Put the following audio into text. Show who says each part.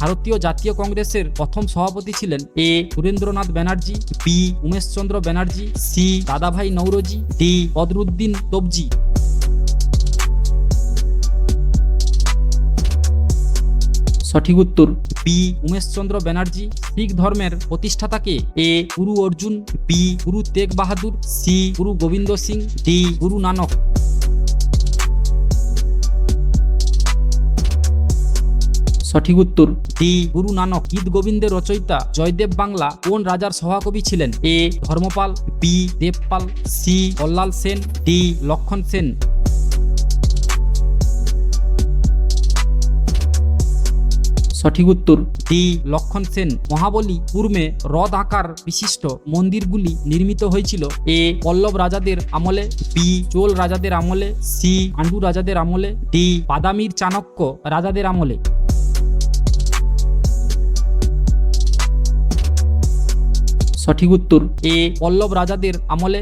Speaker 1: ভারতীয় জাতীয় কংগ্রেসের প্রথম সভাপতি ছিলেন A Surendranath Banerjee B Umeshchandra Banerjee C Dadabhai Naoroji D Badruddin তবজি সঠিক উত্তর বি উমেশচন্দ্র ব্যানার্জি শিখ ধর্মের প্রতিষ্ঠাতাকে এ গুরু অর্জুন বি গুরু তেগ বাহাদুর সি গুরু গোবিন্দ সিং ডি গুরু নানক। সঠিক উত্তর। ডি গুরু নানক গীত গোবিন্দের রচয়িতা জয়দেব বাংলা কোন রাজার সভাকবি ছিলেন? A Dharmapal B Devapal C Kallal Sen D Lakshman Sen. সঠিক উত্তর। ডি লক্ষণ সেন। মহাবলী পূর্বে হ্রদ আকার বিশিষ্ট মন্দিরগুলি নির্মিত হয়েছিল। এ পল্লব রাজাদের আমলে বি চোল রাজাদের আমলে সি পাণ্ডু রাজাদের আমলে ডি বাদামির চাণক্য রাজাদের আমলে। সঠিক উত্তর এ পল্লব রাজাদের আমলে।